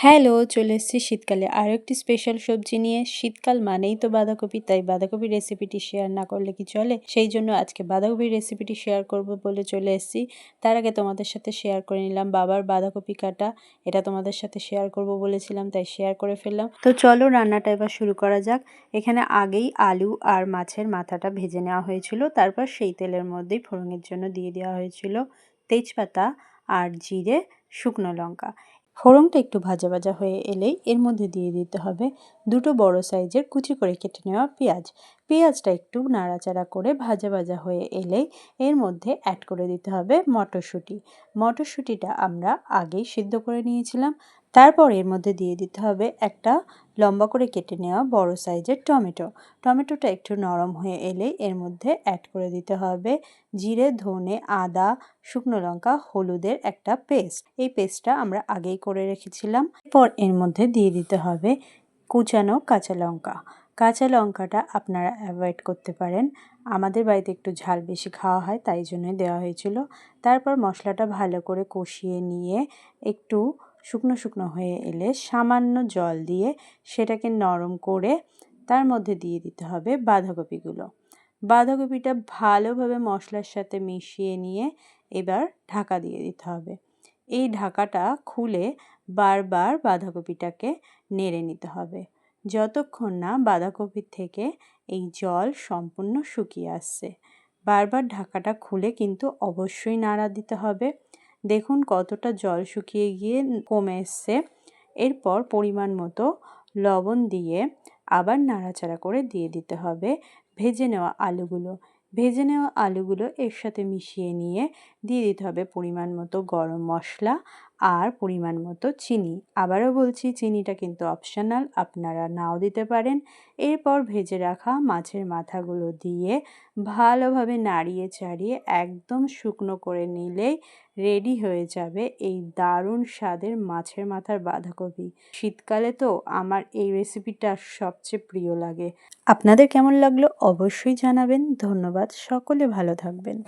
Hello, চলে এসেছি শীতকালে আরও একটি স্পেশাল সবজি নিয়ে। শীতকাল মানেই তো বাঁধাকপি, তাই বাঁধাকপির রেসিপিটি শেয়ার না করলে কি চলে? সেই জন্য আজকে বাঁধাকপির রেসিপিটি শেয়ার করব বলে চলে এসেছি। তার আগে তোমাদের সাথে শেয়ার করে নিলাম বাবার বাঁধাকপি কাটা। এটা তোমাদের সাথে শেয়ার করব বলেছিলাম, তাই শেয়ার করে ফেললাম। তো চলো রান্নাটা এবার শুরু করা যাক। এখানে আগেই আলু আর মাছের মাথাটা ভেজে নেওয়া হয়েছিল। তারপর সেই তেলের মধ্যেই ফোড়নের জন্য দিয়ে দেওয়া হয়েছিল তেজপাতা আর জিরে শুকনো লঙ্কা। ফোড়নটা একটু ভাজা ভাজা হয়ে এলেই এর মধ্যে দিয়ে দিতে হবে দুটো বড় সাইজের কুচি করে কেটে নেওয়া পেঁয়াজ। পেঁয়াজটা একটু নাড়াচাড়া করে ভাজা ভাজা হয়ে এলেই এর মধ্যে অ্যাড করে দিতে হবে মটরশুঁটি। মটরশুঁটিটা আমরা আগেই সিদ্ধ করে নিয়েছিলাম। তারপর এর মধ্যে দিয়ে দিতে হবে একটা লম্বা করে কেটে নেওয়া বড় সাইজের টমেটো। টমেটোটা একটু নরম হয়ে এলে এর মধ্যে অ্যাড করে দিতে হবে জিরে, ধনে, আদা, শুকনো লঙ্কা, হলুদের একটা পেস্ট এই পেস্টটা আমরা আগেই করে রেখেছিলাম। এরপর এর মধ্যে দিয়ে দিতে হবে কুচানো কাঁচা লঙ্কা। কাঁচা লঙ্কাটা আপনারা অ্যাভয়েড করতে পারেন। আমাদের বাড়িতে একটু ঝাল বেশি খাওয়া হয়, তাই জন্যই দেওয়া হয়েছিল। তারপর মশলাটা ভালো করে কষিয়ে নিয়ে একটু শুকনো শুকনো হয়ে এলে সামান্য জল দিয়ে সেটাকে নরম করে তার মধ্যে দিয়ে দিতে হবে বাঁধাকপিগুলো। বাঁধাকপিটা ভালোভাবে মশলার সাথে মিশিয়ে নিয়ে এবার ঢাকা দিয়ে দিতে হবে। এই ঢাকাটা খুলে বারবার বাঁধাকপিটাকে নেড়ে নিতে হবে। যতক্ষণ না বাঁধাকপির থেকে এই জল সম্পূর্ণ শুকিয়ে আসছে। বারবার ঢাকাটা খুলে কিন্তু অবশ্যই নাড়া দিতে হবে। দেখুন কতটা জল শুকিয়ে গিয়ে কমে এসছে। এরপর পরিমাণ মতো লবণ দিয়ে আবার নাড়াচাড়া করে দিয়ে দিতে হবে ভেজে নেওয়া আলুগুলো। ভেজে নেওয়া আলুগুলো এর সাথে মিশিয়ে নিয়ে দিয়ে দিতে হবে পরিমাণ মতো গরম মশলা আর পরিমাণ মতো চিনি। আবারও বলছি, চিনিটা কিন্তু অপশনাল আপনারা নাও দিতে পারেন। এরপর ভেজে রাখা মাছের মাথাগুলো দিয়ে ভালোভাবে নাড়িয়ে চাড়িয়ে একদম শুকনো করে নিলেই রেডি হয়ে যাবে এই দারুণ স্বাদের মাছের মাথার বাঁধাকপি। শীতকালে তো আমার এই রেসিপিটা সবচেয়ে প্রিয় লাগে। আপনাদের কেমন লাগল অবশ্যই জানাবেন। ধন্যবাদ। সকলে ভালো থাকবেন।